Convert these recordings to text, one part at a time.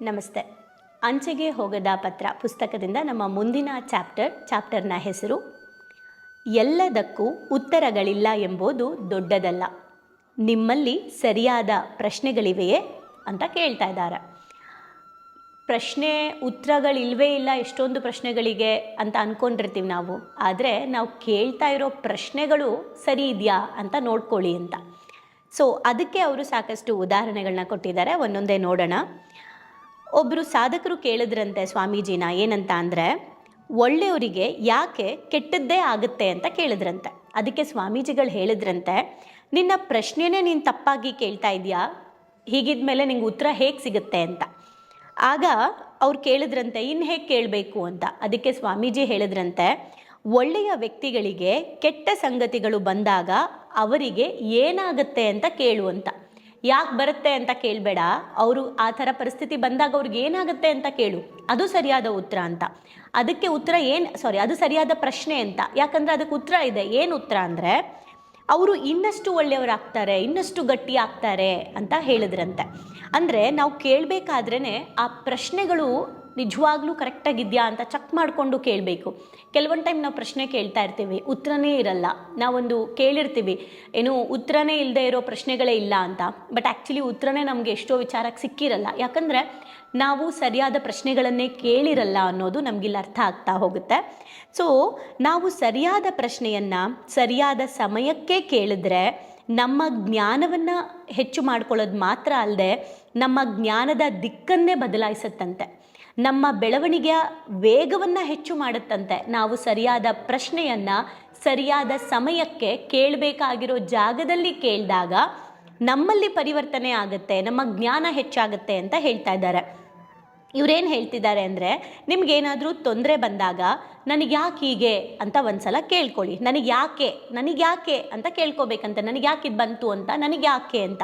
ನಮಸ್ತೆ. ಅಂಚೆಗೆ ಹೋಗದ ಪತ್ರ ಪುಸ್ತಕದಿಂದ ನಮ್ಮ ಮುಂದಿನ ಚಾಪ್ಟರ್, ಚಾಪ್ಟರ್ನ ಹೆಸರು, ಎಲ್ಲದಕ್ಕೂ ಉತ್ತರಗಳಿಲ್ಲ ಎಂಬುದು ದೊಡ್ಡದಲ್ಲ. ನಿಮ್ಮಲ್ಲಿ ಸರಿಯಾದ ಪ್ರಶ್ನೆಗಳಿವೆಯೇ ಅಂತ ಕೇಳ್ತಾ ಇದ್ದಾರೆ. ಪ್ರಶ್ನೆ ಉತ್ತರಗಳಿಲ್ವೇ ಇಲ್ಲ ಎಷ್ಟೊಂದು ಪ್ರಶ್ನೆಗಳಿಗೆ ಅಂತ ಅಂದ್ಕೊಂಡಿರ್ತೀವಿ ನಾವು. ಆದರೆ ನಾವು ಕೇಳ್ತಾ ಇರೋ ಪ್ರಶ್ನೆಗಳು ಸರಿ ಇದೆಯಾ ಅಂತ ನೋಡ್ಕೊಳ್ಳಿ ಅಂತ. ಸೊ ಅದಕ್ಕೆ ಅವರು ಸಾಕಷ್ಟು ಉದಾಹರಣೆಗಳನ್ನ ಕೊಟ್ಟಿದ್ದಾರೆ. ಒಂದೊಂದೇ ನೋಡೋಣ. ಒಬ್ಬರು ಸಾಧಕರು ಕೇಳಿದ್ರಂತೆ ಸ್ವಾಮೀಜಿನ ಏನಂತ ಅಂದರೆ, ಒಳ್ಳೆಯವರಿಗೆ ಯಾಕೆ ಕೆಟ್ಟದ್ದೇ ಆಗುತ್ತೆ ಅಂತ ಕೇಳಿದ್ರಂತೆ. ಅದಕ್ಕೆ ಸ್ವಾಮೀಜಿಗಳು ಹೇಳಿದ್ರಂತೆ, ನಿನ್ನ ಪ್ರಶ್ನೆನೇ ನೀನು ತಪ್ಪಾಗಿ ಕೇಳ್ತಾ ಇದೆಯಾ? ಹೀಗಿದ್ಮೇಲೆ ನಿಂಗೆ ಉತ್ತರ ಹೇಗೆ ಸಿಗುತ್ತೆ ಅಂತ. ಆಗ ಅವ್ರು ಕೇಳಿದ್ರಂತೆ ಇನ್ನು ಹೇಗೆ ಕೇಳಬೇಕು ಅಂತ. ಅದಕ್ಕೆ ಸ್ವಾಮೀಜಿ ಹೇಳಿದ್ರಂತೆ, ಒಳ್ಳೆಯ ವ್ಯಕ್ತಿಗಳಿಗೆ ಕೆಟ್ಟ ಸಂಗತಿಗಳು ಬಂದಾಗ ಅವರಿಗೆ ಏನಾಗುತ್ತೆ ಅಂತ ಕೇಳು ಅಂತ. ಯಾಕೆ ಬರುತ್ತೆ ಅಂತ ಕೇಳಬೇಡ. ಅವರು ಆ ಥರ ಪರಿಸ್ಥಿತಿ ಬಂದಾಗ ಅವ್ರಿಗೆ ಏನಾಗುತ್ತೆ ಅಂತ ಕೇಳು. ಅದು ಸರಿಯಾದ ಉತ್ತರ ಅಂತ. ಅದಕ್ಕೆ ಉತ್ತರ ಏನು ಸಾರಿ ಅದು ಸರಿಯಾದ ಪ್ರಶ್ನೆ ಅಂತ. ಯಾಕಂದರೆ ಅದಕ್ಕೆ ಉತ್ತರ ಇದೆ. ಏನು ಉತ್ತರ ಅಂದರೆ, ಅವರು ಇನ್ನಷ್ಟು ಒಳ್ಳೆಯವರಾಗ್ತಾರೆ, ಇನ್ನಷ್ಟು ಗಟ್ಟಿ ಆಗ್ತಾರೆ ಅಂತ ಹೇಳಿದ್ರಂತೆ. ಅಂದರೆ ನಾವು ಕೇಳಬೇಕಾದ್ರೇ ಆ ಪ್ರಶ್ನೆಗಳು ನಿಜವಾಗ್ಲೂ ಕರೆಕ್ಟಾಗಿದೆಯಾ ಅಂತ ಚೆಕ್ ಮಾಡಿಕೊಂಡು ಕೇಳಬೇಕು. ಕೆಲವೊಂದು ಟೈಮ್ ನಾವು ಪ್ರಶ್ನೆ ಕೇಳ್ತಾ ಇರ್ತೀವಿ, ಉತ್ತರನೇ ಇರಲ್ಲ. ನಾವೊಂದು ಕೇಳಿರ್ತೀವಿ, ಏನು ಉತ್ತರನೇ ಇಲ್ಲದೆ ಇರೋ ಪ್ರಶ್ನೆಗಳೇ ಇಲ್ಲ ಅಂತ. ಬಟ್ ಆ್ಯಕ್ಚುಲಿ ಉತ್ತರನೇ ನಮಗೆ ಎಷ್ಟೋ ವಿಚಾರಕ್ಕೆ ಸಿಕ್ಕಿರಲ್ಲ. ಯಾಕಂದರೆ ನಾವು ಸರಿಯಾದ ಪ್ರಶ್ನೆಗಳನ್ನೇ ಕೇಳಿರಲ್ಲ ಅನ್ನೋದು ನಮಗಿಲ್ಲಿ ಅರ್ಥ ಆಗ್ತಾ ಹೋಗುತ್ತೆ. ಸೊ ನಾವು ಸರಿಯಾದ ಪ್ರಶ್ನೆಯನ್ನು ಸರಿಯಾದ ಸಮಯಕ್ಕೆ ಕೇಳಿದ್ರೆ ನಮ್ಮ ಜ್ಞಾನವನ್ನು ಹೆಚ್ಚು ಮಾಡ್ಕೊಳ್ಳೋದು ಮಾತ್ರ ಅಲ್ಲದೆ ನಮ್ಮ ಜ್ಞಾನದ ದಿಕ್ಕನ್ನೇ ಬದಲಾಯಿಸುತ್ತಂತೆ. ನಮ್ಮ ಬೆಳವಣಿಗೆಯ ವೇಗವನ್ನು ಹೆಚ್ಚು ಮಾಡುತ್ತಂತೆ. ನಾವು ಸರಿಯಾದ ಪ್ರಶ್ನೆಯನ್ನು ಸರಿಯಾದ ಸಮಯಕ್ಕೆ ಕೇಳಬೇಕಾಗಿರೋ ಜಾಗದಲ್ಲಿ ಕೇಳಿದಾಗ ನಮ್ಮಲ್ಲಿ ಪರಿವರ್ತನೆ ಆಗುತ್ತೆ, ನಮ್ಮ ಜ್ಞಾನ ಹೆಚ್ಚಾಗುತ್ತೆ ಅಂತ ಹೇಳ್ತಾ ಇದ್ದಾರೆ. ಇವರೇನು ಹೇಳ್ತಿದ್ದಾರೆ ಅಂದರೆ, ನಿಮಗೇನಾದರೂ ತೊಂದರೆ ಬಂದಾಗ ನನಗೆ ಯಾಕೆ ಹೀಗೆ ಅಂತ ಒಂದ್ಸಲ ಕೇಳ್ಕೊಳ್ಳಿ. ನನಗೆ ಯಾಕೆ ನನಗೆ ಯಾಕೆ ಅಂತ ಕೇಳ್ಕೊಬೇಕಂತೆ. ನನಗೆ ಯಾಕೆ ಇದು ಬಂತು ಅಂತ ನನಗೆ ಯಾಕೆ ಅಂತ.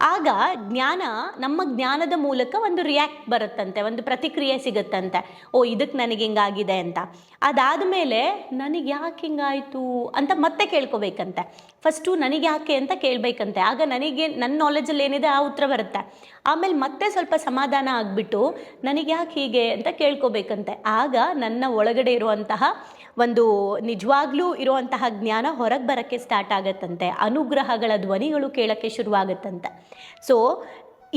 ಆಗ ಜ್ಞಾನ ನಮ್ಮ ಜ್ಞಾನದ ಮೂಲಕ ಒಂದು ರಿಯಾಕ್ಟ್ ಬರುತ್ತಂತೆ, ಒಂದು ಪ್ರತಿಕ್ರಿಯೆ ಸಿಗುತ್ತಂತೆ. ಓ ಇದಕ್ಕೆ ನನಗೆ ಹಿಂಗಾಗಿದೆ ಅಂತ. ಅದಾದ ಮೇಲೆ ನನಗೆ ಯಾಕೆ ಹಿಂಗಾಯಿತು ಅಂತ ಮತ್ತೆ ಕೇಳ್ಕೊಬೇಕಂತೆ. ಫಸ್ಟು ನನಗೆ ಯಾಕೆ ಅಂತ ಕೇಳಬೇಕಂತೆ. ಆಗ ನನಗೆ ನನ್ನ ನಾಲೆಜಲ್ಲಿ ಏನಿದೆ ಆ ಉತ್ತರ ಬರುತ್ತೆ. ಆಮೇಲೆ ಮತ್ತೆ ಸ್ವಲ್ಪ ಸಮಾಧಾನ ಆಗಿಬಿಟ್ಟು ನನಗೆ ಯಾಕೆ ಹೀಗೆ ಅಂತ ಕೇಳ್ಕೋಬೇಕಂತೆ. ಆಗ ನನ್ನ ಒಳಗಡೆ ಇರುವಂತಹ ಒಂದು ನಿಜವಾಗ್ಲೂ ಇರುವಂತಹ ಜ್ಞಾನ ಹೊರಗೆ ಬರೋಕ್ಕೆ ಸ್ಟಾರ್ಟ್ ಆಗತ್ತಂತೆ. ಅನುಗ್ರಹಗಳ ಧ್ವನಿಗಳು ಕೇಳೋಕ್ಕೆ ಶುರುವಾಗತ್ತಂತೆ. ಸೊ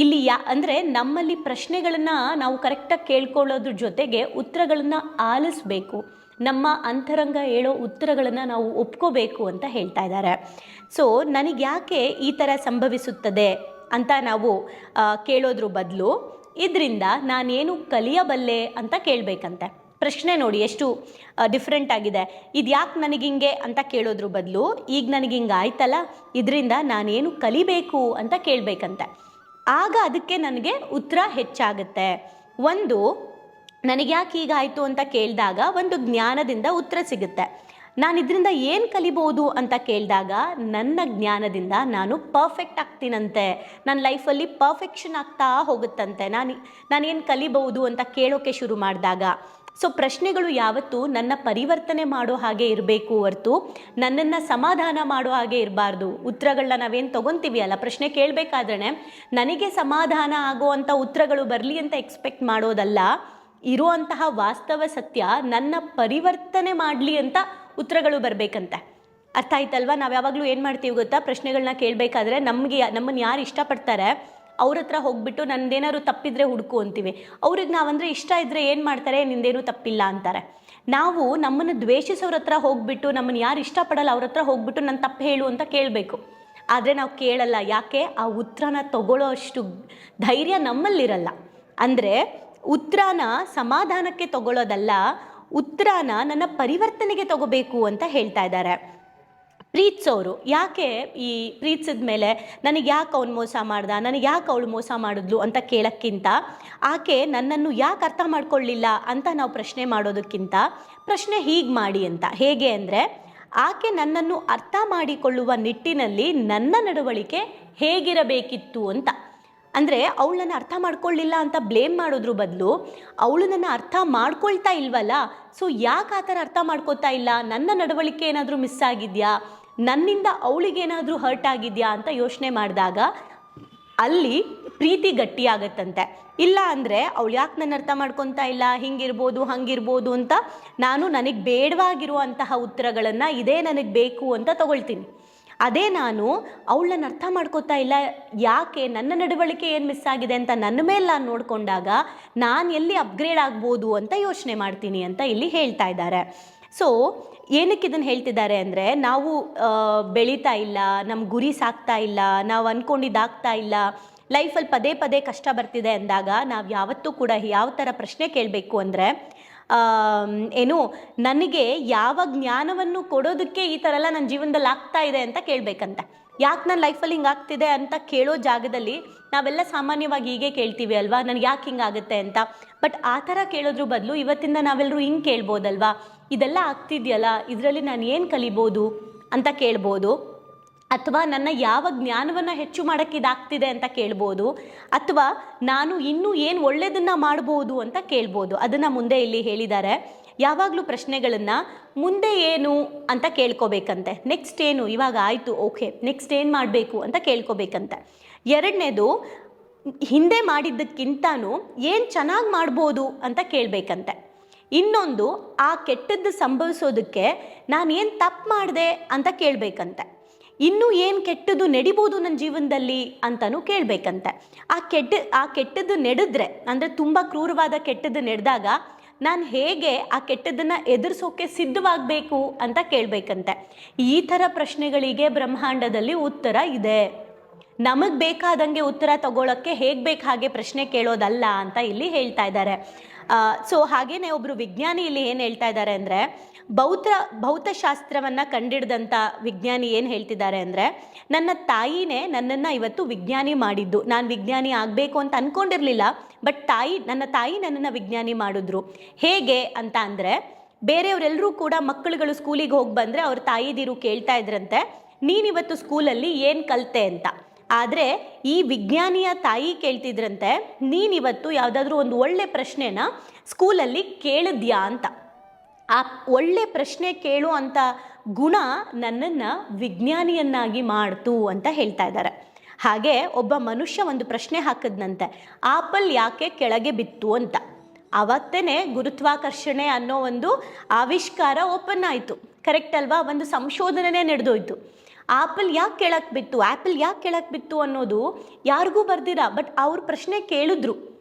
ಇಲ್ಲಿ ಯಾ, ಅಂದರೆ ನಮ್ಮಲ್ಲಿ ಪ್ರಶ್ನೆಗಳನ್ನು ನಾವು ಕರೆಕ್ಟಾಗಿ ಕೇಳ್ಕೊಳ್ಳೋದ್ರ ಜೊತೆಗೆ ಉತ್ತರಗಳನ್ನು ಆಲಿಸ್ಬೇಕು. ನಮ್ಮ ಅಂತರಂಗ ಹೇಳೋ ಉತ್ತರಗಳನ್ನು ನಾವು ಒಪ್ಕೋಬೇಕು ಅಂತ ಹೇಳ್ತಾ ಇದ್ದಾರೆ. ಸೊ ನನಗೆ ಯಾಕೆ ಈ ಥರ ಸಂಭವಿಸುತ್ತದೆ ಅಂತ ನಾವು ಕೇಳೋದ್ರ ಬದಲು. ಇದರಿಂದ ನಾನೇನು ಕಲಿಯಬಲ್ಲೆ ಅಂತ ಕೇಳಬೇಕಂತೆ. ಪ್ರಶ್ನೆ ನೋಡಿ, ಎಷ್ಟು ಡಿಫ್ರೆಂಟ್ ಆಗಿದೆ. ಇದು ಯಾಕೆ ನನಗಿಂಗೆ ಅಂತ ಕೇಳೋದ್ರ ಬದಲು, ಈಗ ನನಗೆ ಹಿಂಗೆ ಆಯ್ತಲ್ಲ, ಇದರಿಂದ ನಾನೇನು ಕಲಿಬೇಕು ಅಂತ ಕೇಳಬೇಕಂತೆ. ಆಗ ಅದಕ್ಕೆ ನನಗೆ ಉತ್ತರ ಹೆಚ್ಚಾಗುತ್ತೆ. ಒಂದು, ನನಗೆ ಯಾಕೆ ಹೀಗಾಯಿತು ಅಂತ ಕೇಳಿದಾಗ ಒಂದು ಜ್ಞಾನದಿಂದ ಉತ್ತರ ಸಿಗುತ್ತೆ. ನಾನು ಇದರಿಂದ ಏನು ಕಲಿಬೋದು ಅಂತ ಕೇಳಿದಾಗ, ನನ್ನ ಜ್ಞಾನದಿಂದ ನಾನು ಪರ್ಫೆಕ್ಟ್ ಆಗ್ತೀನಂತೆ. ನನ್ನ ಲೈಫಲ್ಲಿ ಪರ್ಫೆಕ್ಷನ್ ಆಗ್ತಾ ಹೋಗುತ್ತಂತೆ. ನಾನು, ನಾನೇನು ಕಲಿಬಹುದು ಅಂತ ಕೇಳೋಕ್ಕೆ ಶುರು ಮಾಡಿದಾಗ ಸೊ ಪ್ರಶ್ನೆಗಳು ಯಾವತ್ತೂ ನನ್ನ ಪರಿವರ್ತನೆ ಮಾಡೋ ಹಾಗೆ ಇರಬೇಕು ಹೊರತು ನನ್ನನ್ನು ಸಮಾಧಾನ ಮಾಡೋ ಹಾಗೆ ಇರಬಾರ್ದು. ಉತ್ತರಗಳನ್ನ ನಾವೇನು ತೊಗೊತೀವಿ ಅಲ್ಲ? ಪ್ರಶ್ನೆ ಕೇಳಬೇಕಾದ್ರೆ ನನಗೆ ಸಮಾಧಾನ ಆಗುವಂಥ ಉತ್ತರಗಳು ಬರಲಿ ಅಂತ ಎಕ್ಸ್ಪೆಕ್ಟ್ ಮಾಡೋದಲ್ಲ ಇರುವಂತಹ ವಾಸ್ತವ ಸತ್ಯ ನನ್ನ ಪರಿವರ್ತನೆ ಮಾಡಲಿ ಅಂತ ಉತ್ತರಗಳು ಬರಬೇಕಂತೆ. ಅರ್ಥ ಆಯ್ತಲ್ವಾ? ನಾವು ಯಾವಾಗಲೂ ಏನು ಮಾಡ್ತೀವಿ ಗೊತ್ತಾ? ಪ್ರಶ್ನೆಗಳನ್ನ ಕೇಳಬೇಕಾದ್ರೆ ನಮಗೆ ನಮ್ಮನ್ನು ಯಾರು ಇಷ್ಟಪಡ್ತಾರೆ? ಅವ್ರ ಹತ್ರ ಹೋಗ್ಬಿಟ್ಟು ನಂದೇನಾದ್ರು ತಪ್ಪಿದ್ರೆ ಹುಡುಕು ಅಂತೀವಿ. ಅವ್ರಿಗೆ ನಾವಂದರೆ ಇಷ್ಟ ಇದ್ದರೆ ಏನು ಮಾಡ್ತಾರೆ? ನಿಂದೇನು ತಪ್ಪಿಲ್ಲ ಅಂತಾರೆ. ನಾವು ನಮ್ಮನ್ನು ದ್ವೇಷಿಸೋರ ಹತ್ರ ಹೋಗ್ಬಿಟ್ಟು, ನಮ್ಮನ್ನು ಯಾರು ಇಷ್ಟಪಡಲ್ಲ ಅವ್ರ ಹತ್ರ ಹೋಗ್ಬಿಟ್ಟು ನನ್ನ ತಪ್ಪು ಹೇಳು ಅಂತ ಕೇಳಬೇಕು. ಆದರೆ ನಾವು ಕೇಳಲ್ಲ. ಯಾಕೆ? ಆ ಉತ್ತರನ ತಗೊಳ್ಳೋ ಅಷ್ಟು ಧೈರ್ಯ ನಮ್ಮಲ್ಲಿರಲ್ಲ. ಅಂದರೆ ಉತ್ತರನ ಸಮಾಧಾನಕ್ಕೆ ತಗೊಳ್ಳೋದಲ್ಲ ಉತ್ತರನ ನನ್ನ ಪರಿವರ್ತನೆಗೆ ತಗೋಬೇಕು ಅಂತ ಹೇಳ್ತಾ ಇದ್ದಾರೆ. ಪ್ರೀತಿಸೋರು. ಯಾಕೆ ಈ ಪ್ರೀತಿಸಿದ ಮೇಲೆ ನನಗೆ ಯಾಕೆ ಅವ್ನು ಮೋಸ ಮಾಡ್ದ? ನನಗೆ ಯಾಕೆ ಅವಳು ಮೋಸ ಮಾಡಿದ್ಲು ಅಂತ ಕೇಳೋಕ್ಕಿಂತ ಆಕೆ ನನ್ನನ್ನು ಯಾಕೆ ಅರ್ಥ ಮಾಡ್ಕೊಳ್ಳಿಲ್ಲ ಅಂತ ನಾವು ಪ್ರಶ್ನೆ ಮಾಡೋದಕ್ಕಿಂತ ಪ್ರಶ್ನೆ ಹೀಗೆ ಮಾಡಿ ಅಂತ. ಹೇಗೆ ಅಂದರೆ ಆಕೆ ನನ್ನನ್ನು ಅರ್ಥ ಮಾಡಿಕೊಳ್ಳುವ ನಿಟ್ಟಿನಲ್ಲಿ ನನ್ನ ನಡವಳಿಕೆ ಹೇಗಿರಬೇಕಿತ್ತು ಅಂತ. ಅಂದರೆ ಅವಳು ಅರ್ಥ ಮಾಡ್ಕೊಳ್ಳಿಲ್ಲ ಅಂತ ಬ್ಲೇಮ್ ಮಾಡೋದ್ರ ಬದಲು ಅವಳು ನನ್ನ ಅರ್ಥ ಮಾಡ್ಕೊಳ್ತಾ ಇಲ್ವಲ್ಲ? ಸೊ ಯಾಕೆ ಆ ಥರ ಅರ್ಥ ಮಾಡ್ಕೊತಾ ಇಲ್ಲ? ನನ್ನ ನಡವಳಿಕೆ ಏನಾದರೂ ಮಿಸ್ ಆಗಿದೆಯಾ? ನನ್ನಿಂದ ಅವಳಿಗೇನಾದರೂ ಹರ್ಟ್ ಆಗಿದೆಯಾ ಅಂತ ಯೋಚನೆ ಮಾಡಿದಾಗ ಅಲ್ಲಿ ಪ್ರೀತಿ ಗಟ್ಟಿಯಾಗತ್ತಂತೆ. ಇಲ್ಲ ಅಂದರೆ ಅವಳು ಯಾಕೆ ನನ್ನ ಅರ್ಥ ಮಾಡ್ಕೊತಾ ಇಲ್ಲ, ಹಿಂಗಿರ್ಬೋದು, ಹಂಗಿರ್ಬೋದು ಅಂತ ನಾನು ನನಗೆ ಬೇಡವಾಗಿರುವಂತಹ ಉತ್ತರಗಳನ್ನು ಇದೇ ನನಗೆ ಬೇಕು ಅಂತ ತಗೊಳ್ತೀನಿ. ಅದೇ ನಾನು ಅವಳನ್ನ ಅರ್ಥ ಮಾಡ್ಕೋತಾ ಇಲ್ಲ, ಯಾಕೆ ನನ್ನ ನಡವಳಿಕೆ ಏನು ಮಿಸ್ ಆಗಿದೆ ಅಂತ ನನ್ನ ಮೇಲೆ ನಾನು ನೋಡಿಕೊಂಡಾಗ ನಾನು ಎಲ್ಲಿ ಅಪ್ಗ್ರೇಡ್ ಆಗ್ಬೋದು ಅಂತ ಯೋಚನೆ ಮಾಡ್ತೀನಿ ಅಂತ ಇಲ್ಲಿ ಹೇಳ್ತಾ ಇದ್ದಾರೆ. ಸೊ ಏನಕ್ಕೆ ಇದನ್ನು ಹೇಳ್ತಿದ್ದಾರೆ ಅಂದರೆ, ನಾವು ಬೆಳೀತಾ ಇಲ್ಲ ನಮ್ಮ ಗುರಿ ಸಾಕ್ತಾ ಇಲ್ಲ, ನಾವು ಅಂದ್ಕೊಂಡಿದ್ದಾಗ್ತಾ ಇಲ್ಲ, ಲೈಫಲ್ಲಿ ಪದೇ ಪದೇ ಕಷ್ಟ ಬರ್ತಿದೆ ಅಂದಾಗ ನಾವು ಯಾವತ್ತೂ ಕೂಡ ಯಾವ ಥರ ಪ್ರಶ್ನೆ ಕೇಳಬೇಕು ಅಂದರೆ ಏನು, ನನಗೆ ಯಾವ ಜ್ಞಾನವನ್ನು ಕೊಡೋದಕ್ಕೆ ಈ ಥರ ಎಲ್ಲ ನನ್ನ ಜೀವನದಲ್ಲಿ ಆಗ್ತಾ ಇದೆ ಅಂತ ಕೇಳಬೇಕಂತೆ. ಯಾಕೆ ನನ್ನ ಲೈಫಲ್ಲಿ ಹಿಂಗೆ ಆಗ್ತಿದೆ ಅಂತ ಕೇಳೋ ಜಾಗದಲ್ಲಿ ನಾವೆಲ್ಲ ಸಾಮಾನ್ಯವಾಗಿ ಹೀಗೆ ಕೇಳ್ತೀವಿ ಅಲ್ವಾ? ನನಗೆ ಯಾಕೆ ಹಿಂಗಾಗುತ್ತೆ ಅಂತ. ಬಟ್ ಆ ಥರ ಕೇಳೋದ್ರ ಬದಲು ಇವತ್ತಿಂದ ನಾವೆಲ್ಲರೂ ಹಿಂಗೆ ಕೇಳ್ಬೋದಲ್ವಾ? ಇದೆಲ್ಲ ಆಗ್ತಿದೆಯಲ್ಲ? ಇದರಲ್ಲಿ ನಾನು ಏನು ಕಲಿಬೋದು ಅಂತ ಕೇಳ್ಬೋದು? ಅಥವಾ ನನ್ನ ಯಾವ ಜ್ಞಾನವನ್ನು ಹೆಚ್ಚು ಮಾಡೋಕ್ಕೆ ಇದಾಗ್ತಿದೆ ಅಂತ ಕೇಳ್ಬೋದು? ಅಥವಾ ನಾನು ಇನ್ನೂ ಏನು ಒಳ್ಳೆಯದನ್ನು ಮಾಡ್ಬೋದು ಅಂತ ಕೇಳ್ಬೋದು? ಅದನ್ನು ಮುಂದೆ ಇಲ್ಲಿ ಹೇಳಿದ್ದಾರೆ. ಯಾವಾಗಲೂ ಪ್ರಶ್ನೆಗಳನ್ನು ಮುಂದೆ ಏನು ಅಂತ ಕೇಳ್ಕೋಬೇಕಂತೆ. ನೆಕ್ಸ್ಟ್ ಏನು? ಇವಾಗ ಆಯಿತು ಓಕೆ ನೆಕ್ಸ್ಟ್ ಏನು ಮಾಡಬೇಕು ಅಂತ ಕೇಳ್ಕೋಬೇಕಂತೆ. ಎರಡನೇದು, ಹಿಂದೆ ಮಾಡಿದ್ದಕ್ಕಿಂತನೂ ಏನು ಚೆನ್ನಾಗಿ ಮಾಡ್ಬೋದು ಅಂತ ಕೇಳಬೇಕಂತೆ. ಇನ್ನೊಂದು, ಆ ಕೆಟ್ಟದ್ದು ಸಂಭವಿಸೋದಕ್ಕೆ ನಾನು ಏನು ತಪ್ಪು ಮಾಡಿದೆ ಅಂತ ಕೇಳಬೇಕಂತೆ. ಇನ್ನೂ ಏನು ಕೆಟ್ಟದ್ದು ನಡಿಬೋದು ನನ್ನ ಜೀವನದಲ್ಲಿ ಅಂತಲೂ ಕೇಳಬೇಕಂತೆ. ಆ ಕೆಟ್ಟ, ಆ ಕೆಟ್ಟದ್ದು ನಡೆದ್ರೆ, ಅಂದರೆ ತುಂಬ ಕ್ರೂರವಾದ ಕೆಟ್ಟದ್ದು ನಡೆದಾಗ ನಾನು ಹೇಗೆ ಆ ಕೆಟ್ಟದನ್ನು ಎದುರಿಸೋಕೆ ಸಿದ್ಧವಾಗಬೇಕು ಅಂತ ಕೇಳಬೇಕಂತೆ. ಈ ಥರ ಪ್ರಶ್ನೆಗಳಿಗೆ ಬ್ರಹ್ಮಾಂಡದಲ್ಲಿ ಉತ್ತರ ಇದೆ. ನಮಗೆ ಬೇಕಾದಂಗೆ ಉತ್ತರ ತಗೊಳ್ಳೋಕ್ಕೆ ಹೇಗೆ ಬೇಕು ಹಾಗೆ ಪ್ರಶ್ನೆ ಕೇಳೋದಲ್ಲ ಅಂತ ಇಲ್ಲಿ ಹೇಳ್ತಾ ಇದ್ದಾರೆ. ಸೊ ಹಾಗೇನೆ ಒಬ್ಬರು ವಿಜ್ಞಾನಿ ಇಲ್ಲಿ ಏನು ಹೇಳ್ತಾ ಇದ್ದಾರೆ ಅಂದರೆ ಭೌತ ಭೌತಶಾಸ್ತ್ರವನ್ನು ಕಂಡಿಡ್ದಂಥ ವಿಜ್ಞಾನಿ ಏನು ಹೇಳ್ತಿದ್ದಾರೆ ಅಂದರೆ, ನನ್ನ ತಾಯಿನೇ ನನ್ನನ್ನು ಇವತ್ತು ವಿಜ್ಞಾನಿ ಮಾಡಿದ್ದು. ನಾನು ವಿಜ್ಞಾನಿ ಆಗಬೇಕು ಅಂತ ಅಂದ್ಕೊಂಡಿರಲಿಲ್ಲ ಬಟ್ ತಾಯಿ, ನನ್ನ ತಾಯಿ ನನ್ನನ್ನು ವಿಜ್ಞಾನಿ ಮಾಡಿದ್ರು. ಹೇಗೆ ಅಂತ ಅಂದರೆ, ಬೇರೆಯವರೆಲ್ಲರೂ ಕೂಡ ಮಕ್ಕಳುಗಳು ಸ್ಕೂಲಿಗೆ ಹೋಗಿ ಬಂದರೆ ಅವ್ರ ತಾಯಿದಿರು ಕೇಳ್ತಾ ಇದ್ರಂತೆ, ನೀನಿವತ್ತು ಸ್ಕೂಲಲ್ಲಿ ಏನು ಕಲಿತೆ ಅಂತ. ಆದರೆ, ಈ ವಿಜ್ಞಾನಿಯ ತಾಯಿ ಕೇಳ್ತಿದ್ರಂತೆ, ನೀನಿವತ್ತು ಯಾವುದಾದ್ರೂ ಒಂದು ಒಳ್ಳೆ ಪ್ರಶ್ನೆನ ಸ್ಕೂಲಲ್ಲಿ ಕೇಳಿದ್ಯಾ ಅಂತ. ಆ ಒಳ್ಳೆ ಪ್ರಶ್ನೆ ಕೇಳು ಅಂತ ಗುಣ ನನ್ನನ್ನು ವಿಜ್ಞಾನಿಯನ್ನಾಗಿ ಮಾಡ್ತು ಅಂತ ಹೇಳ್ತಾ ಇದ್ದಾರೆ. ಹಾಗೆ ಒಬ್ಬ ಮನುಷ್ಯ ಒಂದು ಪ್ರಶ್ನೆ ಹಾಕಿದ್ನಂತೆ, ಆಪಲ್ ಯಾಕೆ ಕೆಳಗೆ ಬಿತ್ತು ಅಂತ. ಆವತ್ತೇ ಗುರುತ್ವಾಕರ್ಷಣೆ ಅನ್ನೋ ಒಂದು ಆವಿಷ್ಕಾರ ಓಪನ್ ಆಯಿತು. ಕರೆಕ್ಟ್ ಅಲ್ವಾ? ಒಂದು ಸಂಶೋಧನೆ ನಡೆದೋಯ್ತು. ಆಪಲ್ ಯಾಕೆ ಕೆಳಕ್ಕೆ ಬಿತ್ತು? ಆ್ಯಪಲ್ ಯಾಕೆ ಕೆಳಕ್ಕೆ ಬಿತ್ತು ಅನ್ನೋದು ಯಾರಿಗೂ ಬರ್ದಿರ ಬಟ್ ಅವ್ರ ಪ್ರಶ್ನೆ ಕೇಳಿದ್ರು.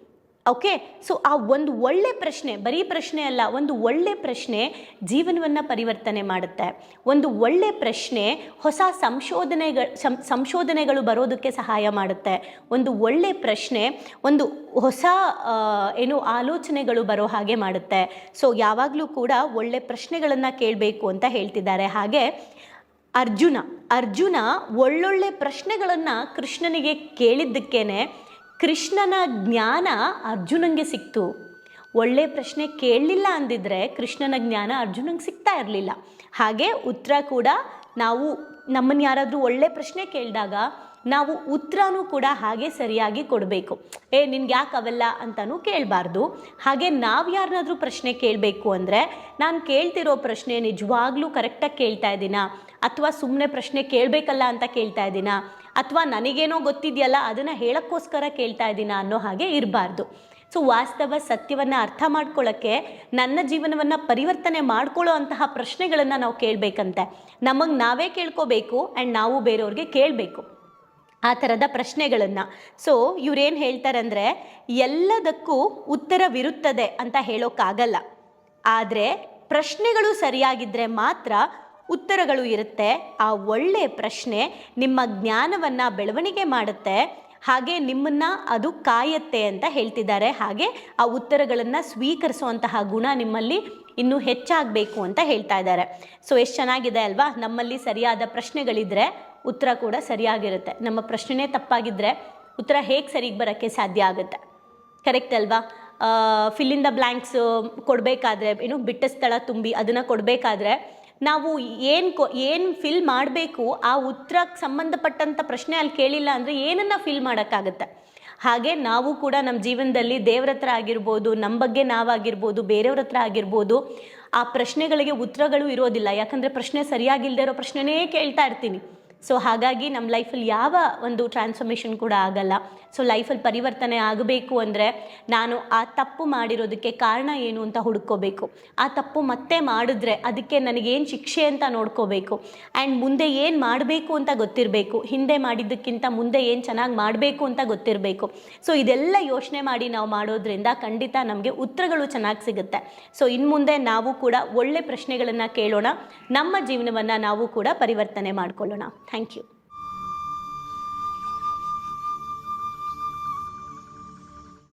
ಓಕೆ ಸೊ ಆ ಒಂದು ಒಳ್ಳೆ ಪ್ರಶ್ನೆ, ಬರೀ ಪ್ರಶ್ನೆ ಅಲ್ಲ, ಒಂದು ಒಳ್ಳೆ ಪ್ರಶ್ನೆ ಜೀವನವನ್ನು ಪರಿವರ್ತನೆ ಮಾಡುತ್ತೆ. ಒಂದು ಒಳ್ಳೆ ಪ್ರಶ್ನೆ ಹೊಸ ಸಂಶೋಧನೆಗಳು ಸಂಶೋಧನೆಗಳು ಬರೋದಕ್ಕೆ ಸಹಾಯ ಮಾಡುತ್ತೆ. ಒಂದು ಒಳ್ಳೆ ಪ್ರಶ್ನೆ ಒಂದು ಹೊಸ ಏನು ಆಲೋಚನೆಗಳು ಬರೋ ಹಾಗೆ ಮಾಡುತ್ತೆ. ಸೊ ಯಾವಾಗಲೂ ಕೂಡ ಒಳ್ಳೆ ಪ್ರಶ್ನೆಗಳನ್ನು ಕೇಳಬೇಕು ಅಂತ ಹೇಳ್ತಿದ್ದಾರೆ. ಹಾಗೆ ಅರ್ಜುನ ಅರ್ಜುನ ಒಳ್ಳೊಳ್ಳೆ ಪ್ರಶ್ನೆಗಳನ್ನು ಕೃಷ್ಣನಿಗೆ ಕೇಳಿದ್ದಕ್ಕೇನೆ ಕೃಷ್ಣನ ಜ್ಞಾನ ಅರ್ಜುನಂಗೆ ಸಿಕ್ತು. ಒಳ್ಳೆ ಪ್ರಶ್ನೆ ಕೇಳಲಿಲ್ಲ ಅಂದಿದ್ರೆ ಕೃಷ್ಣನ ಜ್ಞಾನ ಅರ್ಜುನಂಗೆ ಸಿಗ್ತಾ ಇರಲಿಲ್ಲ. ಹಾಗೆ ಉತ್ತರ ಕೂಡ ನಾವು ನಮ್ಮನ್ನು ಯಾರಾದರೂ ಒಳ್ಳೆ ಪ್ರಶ್ನೆ ಕೇಳಿದಾಗ ನಾವು ಉತ್ತರನೂ ಕೂಡ ಹಾಗೆ ಸರಿಯಾಗಿ ಕೊಡಬೇಕು. ಏ ನಿನ್ಗೆ ಯಾಕೆ ಅವೆಲ್ಲ ಅಂತಲೂ ಕೇಳಬಾರ್ದು. ಹಾಗೆ ನಾವು ಯಾರನ್ನಾದ್ರೂ ಪ್ರಶ್ನೆ ಕೇಳಬೇಕು ಅಂದರೆ, ನಾನು ಕೇಳ್ತಿರೋ ಪ್ರಶ್ನೆ ನಿಜವಾಗ್ಲೂ ಕರೆಕ್ಟಾಗಿ ಕೇಳ್ತಾ ಇದ್ದೀನಾ? ಅಥವಾ ಸುಮ್ಮನೆ ಪ್ರಶ್ನೆ ಕೇಳಬೇಕಲ್ಲ ಅಂತ ಕೇಳ್ತಾ ಇದ್ದೀನಾ? ಅಥವಾ ನನಗೇನೋ ಗೊತ್ತಿದೆಯಲ್ಲ, ಅದನ್ನು ಹೇಳೋಕ್ಕೋಸ್ಕರ ಕೇಳ್ತಾ ಇದ್ದೀನಾ ಅನ್ನೋ ಹಾಗೆ ಇರಬಾರ್ದು. ಸೊ, ವಾಸ್ತವ ಸತ್ಯವನ್ನು ಅರ್ಥ ಮಾಡ್ಕೊಳ್ಳೋಕ್ಕೆ ನನ್ನ ಜೀವನವನ್ನು ಪರಿವರ್ತನೆ ಮಾಡ್ಕೊಳ್ಳೋ ಅಂತಹ ಪ್ರಶ್ನೆಗಳನ್ನು ನಾವು ಕೇಳಬೇಕಂತೆ. ನಮಗೆ ನಾವೇ ಕೇಳ್ಕೋಬೇಕು ಆ್ಯಂಡ್ ನಾವು ಬೇರೆಯವ್ರಿಗೆ ಕೇಳಬೇಕು. ಆ ಥರದ ಪ್ರಶ್ನೆಗಳನ್ನು. ಸೊ ಇವ್ರೇನು ಹೇಳ್ತಾರಂದರೆ, ಎಲ್ಲದಕ್ಕೂ ಉತ್ತರವಿರುತ್ತದೆ ಅಂತ ಹೇಳೋಕ್ಕಾಗಲ್ಲ. ಆದರೆ, ಪ್ರಶ್ನೆಗಳು ಸರಿಯಾಗಿದ್ದರೆ ಮಾತ್ರ ಉತ್ತರಗಳು ಇರುತ್ತೆ. ಆ ಒಳ್ಳೆಯ ಪ್ರಶ್ನೆ ನಿಮ್ಮ ಜ್ಞಾನವನ್ನು ಬೆಳವಣಿಗೆ ಮಾಡುತ್ತೆ. ಹಾಗೆ ನಿಮ್ಮನ್ನು ಅದು ಕಾಯತ್ತೆ ಅಂತ ಹೇಳ್ತಿದ್ದಾರೆ. ಹಾಗೆ ಆ ಉತ್ತರಗಳನ್ನು ಸ್ವೀಕರಿಸುವಂತಹ ಗುಣ ನಿಮ್ಮಲ್ಲಿ ಇನ್ನೂ ಹೆಚ್ಚಾಗಬೇಕು ಅಂತ ಹೇಳ್ತಾ ಇದ್ದಾರೆ. ಸೊ ಎಷ್ಟು ಚೆನ್ನಾಗಿದೆ ಅಲ್ವಾ? ನಮ್ಮಲ್ಲಿ ಸರಿಯಾದ ಪ್ರಶ್ನೆಗಳಿದ್ರೆ ಉತ್ತರ ಕೂಡ ಸರಿಯಾಗಿರುತ್ತೆ. ನಮ್ಮ ಪ್ರಶ್ನೆನೇ ತಪ್ಪಾಗಿದ್ದರೆ ಉತ್ತರ ಹೇಗೆ ಸರಿಗೆ ಬರೋಕ್ಕೆ ಸಾಧ್ಯ ಆಗುತ್ತೆ? ಕರೆಕ್ಟ್ ಅಲ್ವಾ? ಫಿಲ್ಲಿಂದ ಬ್ಲ್ಯಾಂಕ್ಸು ಕೊಡಬೇಕಾದ್ರೆ, ಏನು ಬಿಟ್ಟ ಸ್ಥಳ ತುಂಬಿ ಅದನ್ನು ಕೊಡಬೇಕಾದ್ರೆ ನಾವು ಏನು ಕೊ, ಏನು ಫಿಲ್ ಮಾಡಬೇಕು, ಆ ಉತ್ತರಕ್ಕೆ ಸಂಬಂಧಪಟ್ಟಂಥ ಪ್ರಶ್ನೆ ಅಲ್ಲಿ ಕೇಳಿಲ್ಲ ಅಂದರೆ ಏನನ್ನು ಫಿಲ್ ಮಾಡೋಕ್ಕಾಗತ್ತೆ? ಹಾಗೆ ನಾವು ಕೂಡ ನಮ್ಮ ಜೀವನದಲ್ಲಿ ದೇವ್ರ ಹತ್ರ ಆಗಿರ್ಬೋದು ನಮ್ಮ ಬಗ್ಗೆ ನಾವಾಗಿರ್ಬೋದು, ಬೇರೆಯವ್ರ ಹತ್ರ ಆಗಿರ್ಬೋದು, ಆ ಪ್ರಶ್ನೆಗಳಿಗೆ ಉತ್ತರಗಳು ಇರೋದಿಲ್ಲ. ಯಾಕಂದರೆ ಪ್ರಶ್ನೆ ಸರಿಯಾಗಿಲ್ಲದೆ ಇರೋ ಪ್ರಶ್ನೆನೇ ಕೇಳ್ತಾ ಇರ್ತೀನಿ. ಸೊ ಹಾಗಾಗಿ ನಮ್ಮ ಲೈಫಲ್ಲಿ ಯಾವ ಒಂದು ಟ್ರಾನ್ಸ್ಫಾರ್ಮೇಷನ್ ಕೂಡ ಆಗಲ್ಲ. ಸೊ ಲೈಫಲ್ಲಿ ಪರಿವರ್ತನೆ ಆಗಬೇಕು ಅಂದರೆ ನಾನು ಆ ತಪ್ಪು ಮಾಡಿರೋದಕ್ಕೆ ಕಾರಣ ಏನು ಅಂತ ಹುಡ್ಕೋಬೇಕು. ಆ ತಪ್ಪು ಮತ್ತೆ ಮಾಡಿದ್ರೆ ಅದಕ್ಕೆ ನನಗೇನು ಶಿಕ್ಷೆ ಅಂತ ನೋಡ್ಕೋಬೇಕು. ಆ್ಯಂಡ್ ಮುಂದೆ ಏನು ಮಾಡಬೇಕು ಅಂತ ಗೊತ್ತಿರಬೇಕು. ಹಿಂದೆ ಮಾಡಿದ್ದಕ್ಕಿಂತ ಮುಂದೆ ಏನು ಚೆನ್ನಾಗಿ ಮಾಡಬೇಕು ಅಂತ ಗೊತ್ತಿರಬೇಕು. ಸೊ ಇದೆಲ್ಲ ಯೋಚನೆ ಮಾಡಿ ನಾವು ಮಾಡೋದ್ರಿಂದ ಖಂಡಿತ ನಮಗೆ ಉತ್ತರಗಳು ಚೆನ್ನಾಗಿ ಸಿಗುತ್ತೆ. ಸೊ ಇನ್ನು ಮುಂದೆ ನಾವು ಕೂಡ ಒಳ್ಳೆ ಪ್ರಶ್ನೆಗಳನ್ನು ಕೇಳೋಣ. ನಮ್ಮ ಜೀವನವನ್ನು ನಾವು ಕೂಡ ಪರಿವರ್ತನೆ ಮಾಡ್ಕೊಳ್ಳೋಣ. Thank you